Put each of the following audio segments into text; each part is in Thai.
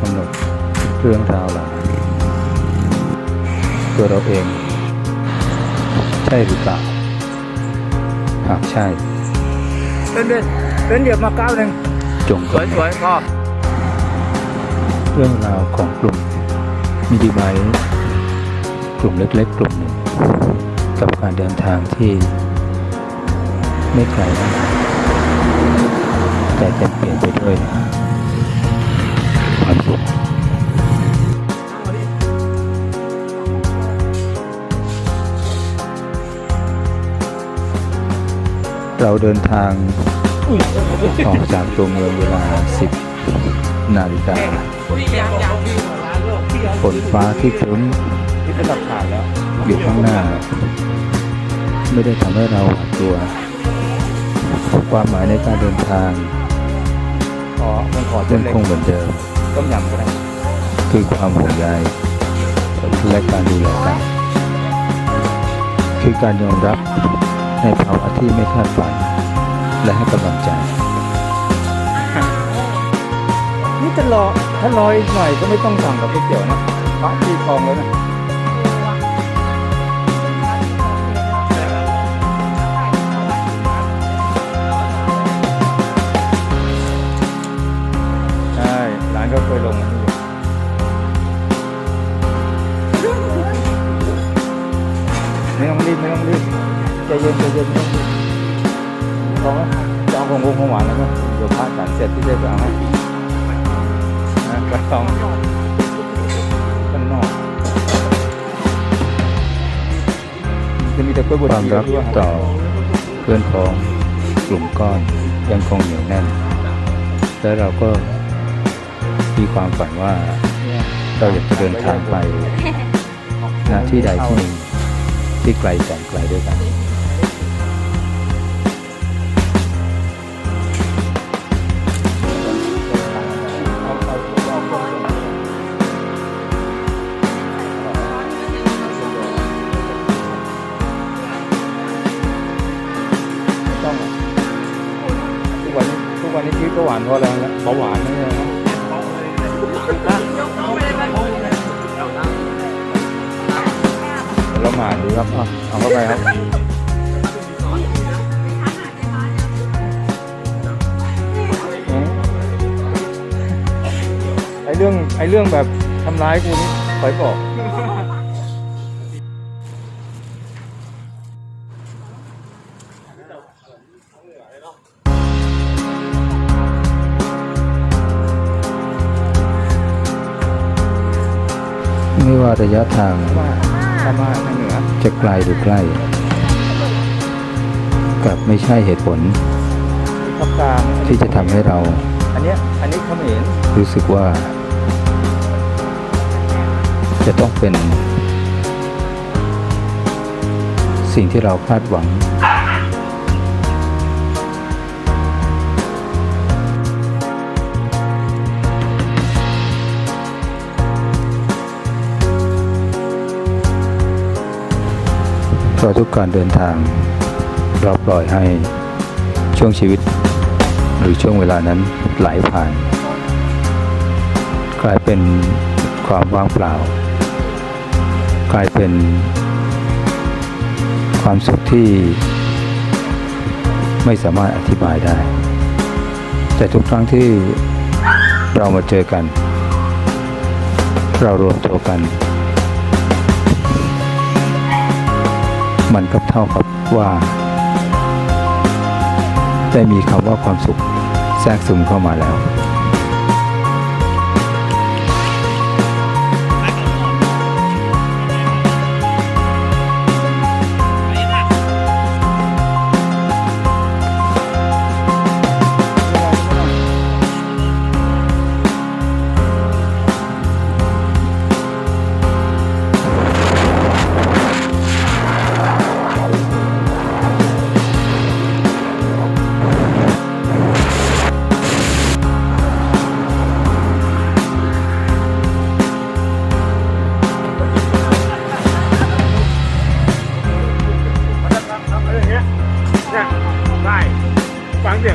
กำหนดเรื่องราวเหล่านั้นตัวเราเอง ใช่หรือเปล่าหากใช่เดินเดินเดินเหยียบมาก้าวหนึ่งจงสวยสวยพอเรื่องราวของกลุ่มมิดิไบกลุ่มเล็กๆ กลุ่มหนึ่งกับการเดินทางที่ไม่ไกลมากแต่เต็มเปลี่ยนไปด้วยคว เราเดินทางออกจากตัวเมืองเวลา 10 นาฬิกาฝนฟ้าที่ครึ้มอยู่ข้างหน้า ไม่ได้ทำให้เราหวาดกลัว ความหมายในการเดินทางอมันขอยัเส้นงคงเหมือนเดิมต้มยำก็ได้คือความห่วงใยและการดูแลกันคือการยอมรับ ในภาวะที่ไม่คาดฝัน และให้กำลังใจ นี่จะรอถ้ารออีกหน่อยก็ไม่ต้องสั่งกับก๋วยเตี๋ยวนะพระที่คลองแล้วนะ ของวงของหวานแล้วก็เดี๋ยวพระฉันเสร็จที่จะไปเอาให้นะกระตองบ้านนอกจะมีแต่กล้วยบดความรักต่อเพื่อนพ้องกลุ่มก้อนยังคงเหนียวแน่น และเราก็มีความฝันว่าเราอยากจะเดินทางไปณที่ใดที่หนึ่งที่ไกลแสนไกลด้วยกัน ต้องทุกวันนี้ทุกวันนี้ชีวิตก็หวานพอแล้วนะเบาหวานไม่ใช่ไหมเราหมานดีครับเอาเอาเข้าไปครับไอเรื่องไอเรื่องแบบทำร้ายกูนี่คอยบอก ระยะทางว่าถ้ามาทางเหนือจะไกลหรือใกล้กลับไม่ใช่เหตุผลภาคกลางที่จะทำให้เรา อันเนี้ยอันนี้เขมรรู้สึกว่า จะต้องเป็น สิ่งที่เราคาดหวัง ราะทุกการเดินทาง เราปล่อยให้ช่วงชีวิต หรือช่วงเวลานั้นไหลผ่าน กลายเป็นความว่างเปล่า กลายเป็น ความสุขที่ไม่สามารถอธิบายได้ แต่ทุกครั้งที่เรามาเจอกัน เรารวมตัวกัน มันก็เท่ากับว่า ได้มีคำว่าความสุขแทรกซึมเข้ามาแล้ว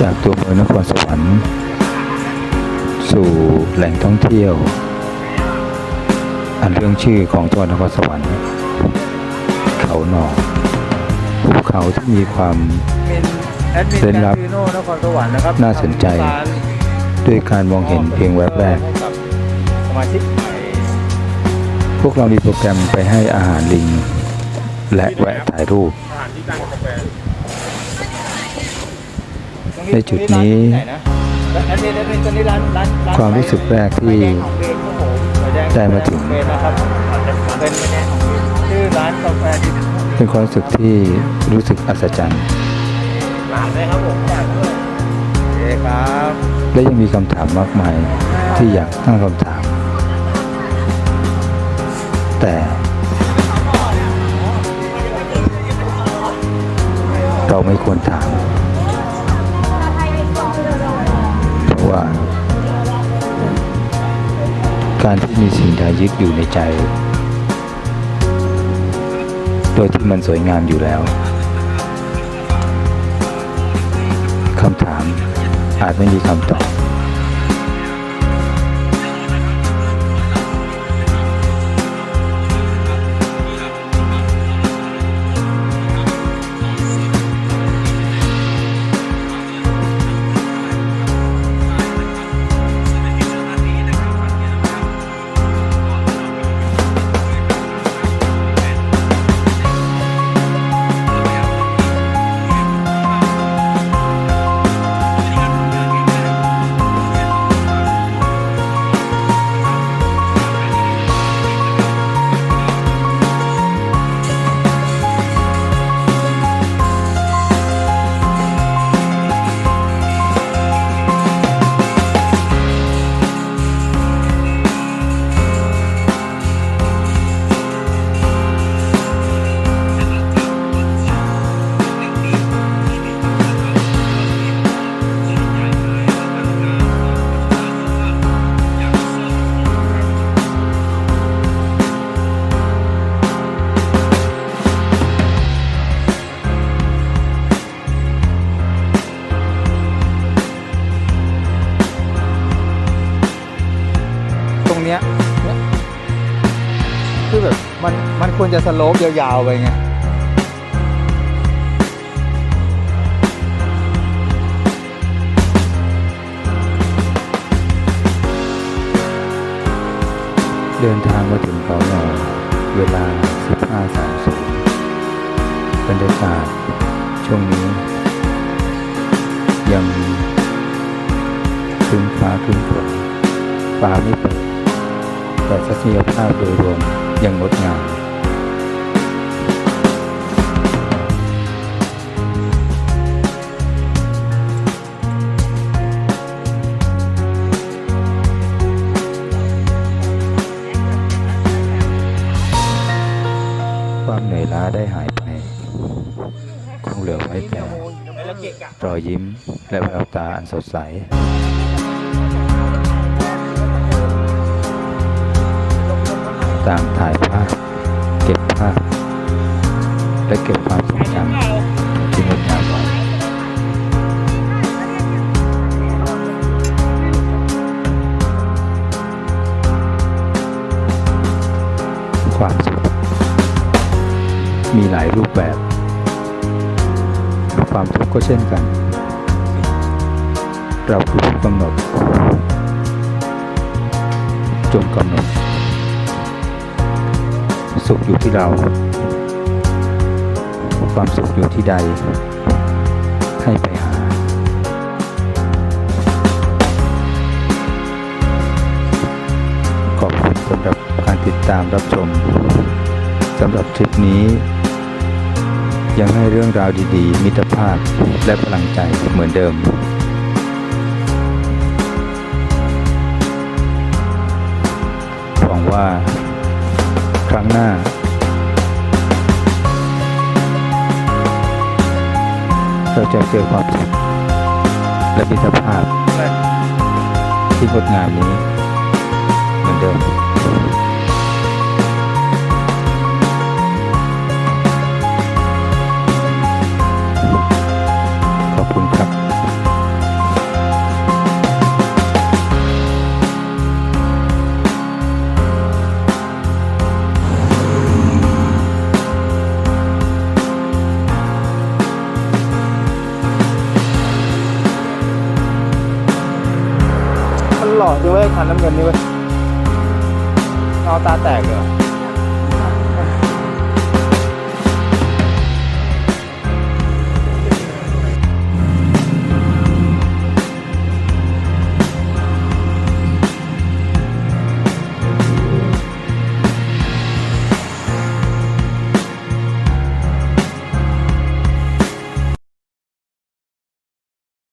จากตัวเมืองนครสวรรค์ สู่แหล่งท่องเที่ยว อันเรื่องชื่อของจังหวัดนครสวรรค์ เขาหนองภูเขาที่มีความเป็นแอดมินเล่นแคลับสิโนนครสวรรค์นะครับน่าสนใจทำร้านด้วยการมองเห็นเพียงแวบแรกให้กับสมาชิกใหม่พวกเรามีโปรแกรมไปให้อาหารลิง และแวะถ่ายรูป อาหารที่ตั้งกาแฟ ในจุดนี้ ความรู้สึกแรกที่ได้มาถึงเป็นความรู้สึกที่รู้สึกอัศจรรย์และยังมีคำถามมากมายที่อยากตั้งคำถาม แต่เราไม่ควรถาม การที่มีสิ่งใดยึดอยู่ในใจ โดยที่มันสวยงามอยู่แล้วคำถามอาจไม่มีคำตอบ คือแบบมันมันควรจะสโลปยาวๆไปไงเดินทางมาถึงเขาหนอเวลา 15.30บรรยากาศช่วงนี้ ยังครึ้มฟ้าครึ้มฝนฟ้าไม่เปิดแต่ทัศนียภาพโดยรวม ยังงดงามความเหนื่อยล้าได้หายไป คงเหลือไว้แต่รอยยิ้มและแววตาอันสดใสางถ่ายภาพ เก็บภาพ และเก็บความทรงจำที่งดงามไว้ความสุขมีหลายรูปแบบ ความทุกข์ก็เช่นกัน เราคือผู้กำหนด จงกำหนด สุขอยู่ที่เรา ความสุขอยู่ที่ใด ให้ไปหาขอบคุณสำหรับการติดตามรับชมสำหรับทริปนี้ ยังให้เรื่องราวดีๆ มิตรภาพและพลังใจเหมือนเดิมหวังว่า ครั้งหน้าเราจะเจอความสุขและมิตรภาพที่งดงามนี้เหมือนเดิม หล่อจริงเว้ยคันน้ำเงินนี่เว้ยเอาตาแตกเหรอ